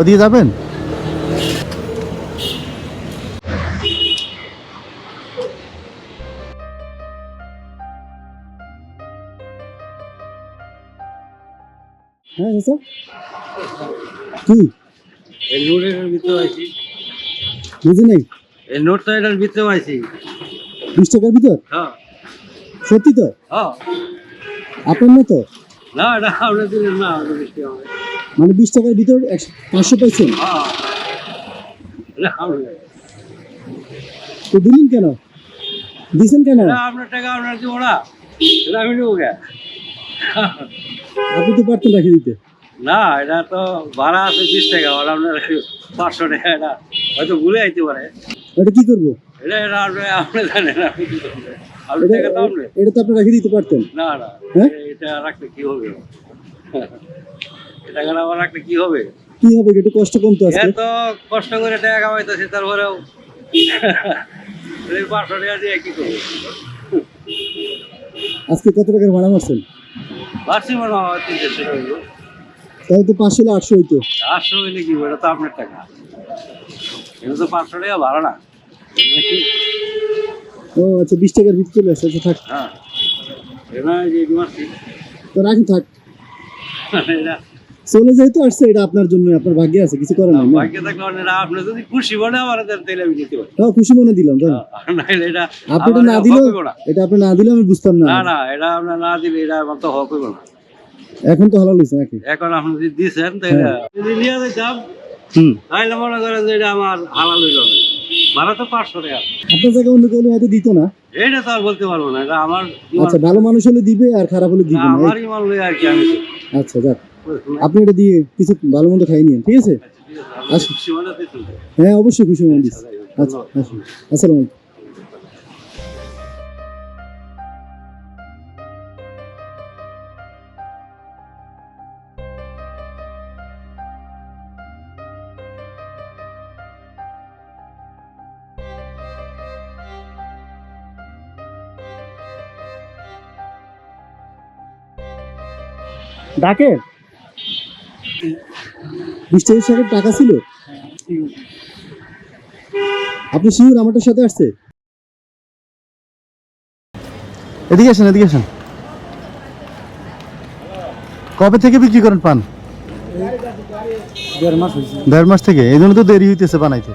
ওদিকে যাবেন? হ্যাঁ কি? এই নোটের ভিতরে আছি বুঝি নাই? এই নোটটা এটার ভিতরে আছি বিশ টাকার ভিতর? হ্যাঁ। সত্যি তো? হ্যাঁ। আপনার না তো না এটা আমরা দিলেন না আমরা বৃষ্টি হবে? মানে বিশ টাকার ভিতর পাঁচশো পাইছেন? তো দিলেন কেন? দিছেন কেন? আপনার টাকা আপনার আমি নেব আপনি তো পারতেন রাখে দিতে। না এটা তো ভাড়া আছে বিশ টাকা আর আপনার পাঁচশো টাকা এটা হয়তো ভুলে আইতে পারে। এটা কি করব? এটা এটা আপনি আপনি জানেন আপনি কি করবেন? এটা তো আপনি রেখে দিতে পারতেন। না না হ্যাঁ? এটা রাখলে কি হবে? এই টাকাটা আবার রাখলে কি হবে? কি হবে? একটু কষ্ট কমতো আজকে। এত কষ্ট করে টাকা কামাইতেছি তারপরেও পাঁচশো টাকা দিয়ে কি করব? আজকে কত টাকার ভাড়া মারছেন? বাড়ছি মনে হয় তিন চারশো টাকা। তাহলে তো পাঁচশো হলে আটশো হইতো। আটশো হইলে কি এটা তো আপনার টাকা। এটা তো পাঁচশো টাকা ভাড়া না। ও আচ্ছা বিশ টাকার ভিতরে চলে আসছে আচ্ছা থাক। হ্যাঁ। এটা যে মারছি। তো রাখি থাক। এটা চলে যেহেতু আসছে এটা আপনার জন্য আপনার ভাগ্যে আছে কিছু করার নাই ভাগ্যে থাকলে আপনি যদি খুশি মনে আমার তাহলে আমি পারি। তাও খুশি মনে দিলাম এটা আপনি এটা না দিলেও এটা আপনি না দিলে আমি বুঝতাম না। না না এটা আপনার না দিলে এটা আমার তো হক হইব না এখন তো হালাল হয়েছে নাকি? এখন আপনি যদি তাহলে যদি নিয়ে যেতাম হুম। তাহলে মনে করেন যে এটা আমার হালাল হইল না। ভাড়া তো পাঁচশো টাকা। আপনার জায়গায় অন্য কেউ হয়তো দিত না। এইটা তো আর বলতে পারব না এটা আমার আচ্ছা ভালো মানুষ হলে দিবে আর খারাপ হলে দিবে না, না আমার আর কি আমি আচ্ছা যাক। আপনি এটা দিয়ে কিছু ভালো মন্দ খাই নিন ঠিক আছে? হ্যাঁ অবশ্যই খুশি মনে দিচ্ছি আচ্ছা আচ্ছা আসসালামু আলাইকুম। ডাকে বিশ টাকা টাকার টাকা ছিল? আপনি শিউর আমারটার সাথে আসছে। এদিকে আসেন এদিকে আসেন। কবে থেকে বিক্রি করেন পান? দেড় মাস দেড় মাস থেকে? এই জন্য তো দেরি হইতেছে বানাইতে।